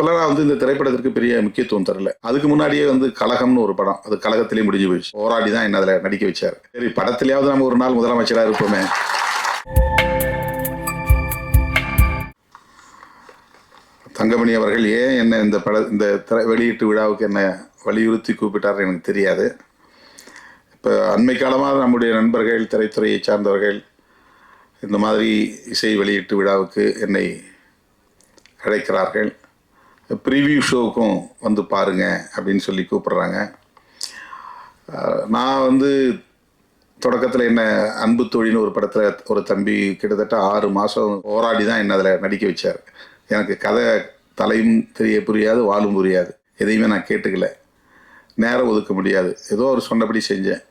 அப்பெல்லாம் நான் வந்து இந்த திரைப்படத்திற்கு பெரிய முக்கியத்துவம் தரல. அதுக்கு முன்னாடியே வந்து கழகம்னு ஒரு படம். அது கழகத்திலேயே முடிஞ்சு போயிடுச்சு. போராடி தான் என்ன அதில் நடிக்க வச்சார். சரி படத்திலேயாவது நம்ம ஒரு நாள் முதலமைச்சராக இருப்போமே. தங்கமணி அவர்கள் ஏன் என்ன இந்த பட இந்த திரை வெளியீட்டு விழாவுக்கு என்ன வலியுறுத்தி கூப்பிட்டார் எனக்கு தெரியாது. இப்போ அண்மை காலமாக நம்முடைய நண்பர்கள் திரைத்துறையை சார்ந்தவர்கள் இந்த மாதிரி இசை வெளியீட்டு விழாவுக்கு என்னை அழைக்கிறார்கள். ப்ரீவியூ ஷோவுக்கும் வந்து பாருங்க அப்படின்னு சொல்லி கூப்பிட்றாங்க. நான் வந்து தொடக்கத்தில் என்ன அன்பு தொழில்னு ஒரு படத்தில் ஒரு தம்பி கிட்டத்தட்ட ஆறு மாதம் போராடி தான் என்ன அதில் நடிக்க வச்சார். எனக்கு கதை தலையும் தெரிய புரியாது வாழும் புரியாது. எதையுமே நான் கேட்டுக்கல. நேரம் ஒதுக்க முடியாது. ஏதோ அவர் சொன்னபடி செஞ்சேன்.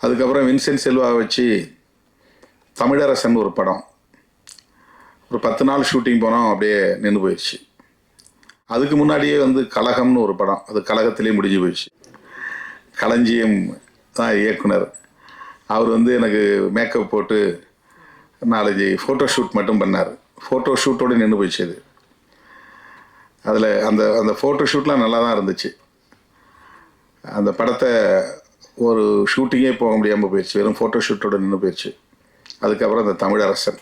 அதுக்கப்புறம் வின்சென்ட் செல்வாவை வச்சு தமிழரசன் ஒரு படம். ஒரு பத்து நாள் ஷூட்டிங் போனோம் அப்படியே நின்று போயிடுச்சு அதுக்கு முன்னாடியே வந்து கழகம்னு ஒரு படம். அது கழகத்திலே முடிஞ்சு போயிடுச்சு. களஞ்சியம் தான் இயக்குனர். அவர் வந்து எனக்கு மேக்கப் போட்டு நாலஞ்சு ஃபோட்டோ ஷூட் மட்டும் பண்ணார். ஃபோட்டோ ஷூட்டோடு நின்று போயிடுச்சு அது. அதில் அந்த அந்த ஃபோட்டோ ஷூட்லாம் நல்லா தான் இருந்துச்சு. அந்த படத்தை ஒரு ஷூட்டிங்கே போக முடியாமல் போயிடுச்சு. வெறும் ஃபோட்டோ ஷூட்டோடு நின்று போயிடுச்சு. அதுக்கப்புறம் அந்த தமிழரசன்.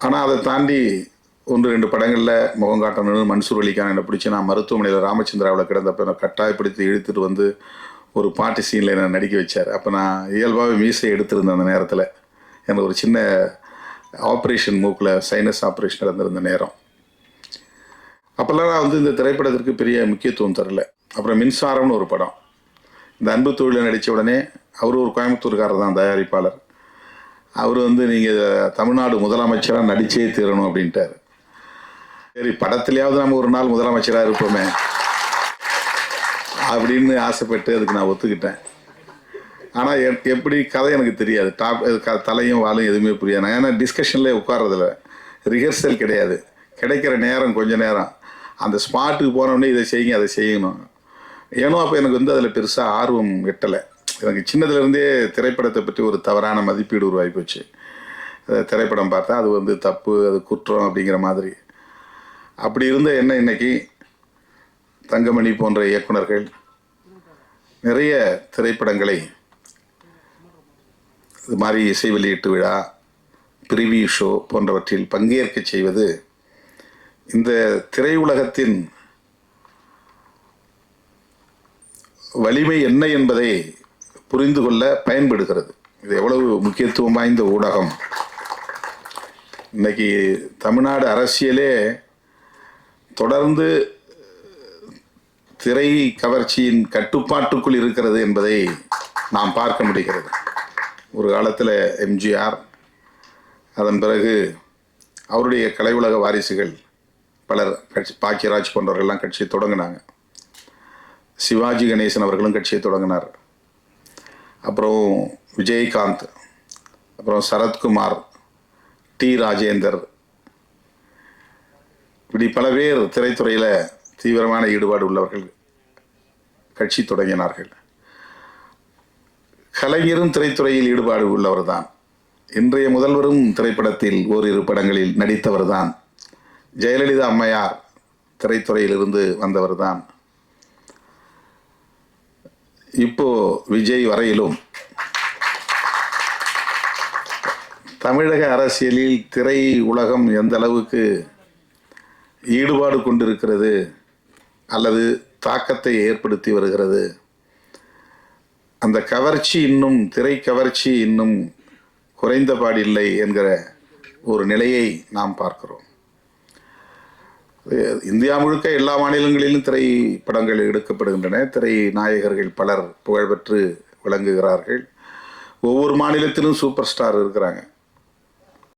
ஆனால் அதை தாண்டி ஒன்று ரெண்டு படங்களில் முகம் காட்டணும்னு மன்சூர் அலிகான் என்னை பிடிச்சி நான் மருத்துவமனையில் ராமச்சந்திராவில் கிடந்தப்ப என்னை கட்டாயப்படுத்தி இழுத்துட்டு வந்து ஒரு பாட்டு சீனில் என்னை நடிக்க வச்சார். அப்போ நான் இயல்பாகவே மீசை எடுத்திருந்தேன் அந்த நேரத்தில். எனக்கு ஒரு சின்ன ஆப்ரேஷன் மூக்கில் சைனஸ் ஆப்ரேஷன் நடந்திருந்த நேரம். அப்போல்லாம் நான் வந்து இந்த திரைப்படத்திற்கு பெரிய முக்கியத்துவம் தரல. அப்புறம் மின்சாரம்னு ஒரு படம். இந்த அன்பு தொழிலில் நடித்த உடனே அவர் ஒரு கோயம்புத்தூர்காரர் தான் தயாரிப்பாளர். அவர் வந்து நீங்கள் தமிழ்நாடு முதலமைச்சராக நடிச்சே தீரணும் அப்படின்ட்டார். சரி படத்திலேயாவது நம்ம ஒரு நாள் முதலமைச்சராக இருப்போமே. அப்படின்னு ஆசைப்பட்டு அதுக்கு நான் ஒத்துக்கிட்டேன். ஆனால் எப்படி கதை எனக்கு தெரியாது. டாப் க- தலையும் வாலும் எதுவுமே புரியாது. நான் ஏன்னா டிஸ்கஷனில் உட்கார்றதில்ல. ரிஹர்சல் கிடையாது. கிடைக்கிற நேரம் கொஞ்ச நேரம். அந்த ஸ்பாட்டுக்கு போனோடனே இதை செய்யுங்க அதை செய்யணும். ஏனோ அப்போ எனக்கு வந்து அதில் பெருசாக ஆர்வம் எட்டலை. எனக்கு சின்னதுலேருந்தே திரைப்படத்தை பற்றி ஒரு தவறான மதிப்பீடு உருவாகி போச்சு. திரைப்படம் பார்த்தா அது வந்து தப்பு அது குற்றம் அப்படிங்கிற மாதிரி. அப்படி இருந்த என்ன இன்னைக்கு? தங்கமணி போன்ற இயக்குனர்கள் நிறைய திரைப்படங்களை இது மாதிரி இசை வெளியீட்டு விழா பிரிவியூ ஷோ போன்றவற்றில் பங்கேற்க செய்வது இந்த திரையுலகத்தின் வலிமை என்ன என்பதை புரிந்து கொள்ள பயன்படுகிறது. இது எவ்வளவு முக்கியத்துவம் வாய்ந்த ஊடகம். இன்னைக்கு தமிழ்நாடு அரசியலே தொடர்ந்து திரை கவர்ச்சியின் கட்டுப்பாட்டுக்குள் இருக்கிறது என்பதை நாம் பார்க்க முடிகிறது. ஒரு காலத்தில் எம்ஜிஆர் அதன் பிறகு அவருடைய கலை உலக வாரிசுகள் பலர் கட்சி பாக்கியராஜ் போன்றவர்கள்லாம் கட்சியை தொடங்கினாங்க. சிவாஜி கணேசன் அவர்களும் கட்சியை தொடங்கினார். அப்புறம் விஜயகாந்த் அப்புறம் சரத்குமார் டி. ராஜேந்தர் இப்படி பல பேர் திரைத்துறையில் தீவிரமான ஈடுபாடு உள்ளவர்கள் கட்சி தொடங்கினார்கள். கலைஞரும் திரைத்துறையில் ஈடுபாடு உள்ளவர் தான் இன்றைய முதல்வரும் திரைப்படத்தில் ஓரிரு படங்களில் நடித்தவர் தான் ஜெயலலிதா அம்மையார் திரைத்துறையிலிருந்து வந்தவர் தான் இப்போ விஜய் வரையிலும் தமிழக அரசியலில் திரை உலகம் எந்த அளவுக்கு ஈடுபாடு கொண்டிருக்கிறது அல்லது தாக்கத்தை ஏற்படுத்தி வருகிறது. அந்த கவர்ச்சி இன்னும் திரை கவர்ச்சி இன்னும் குறைந்தபாடில்லை என்கிற ஒரு நிலையை நாம் பார்க்கிறோம். இந்தியா முழுக்க எல்லா மாநிலங்களிலும் திரைப்படங்கள் எடுக்கப்படுகின்றன. திரை நாயகர்கள் பலர் புகழ்பெற்று விளங்குகிறார்கள். ஒவ்வொரு மாநிலத்திலும் சூப்பர் ஸ்டார் இருக்கிறாங்க.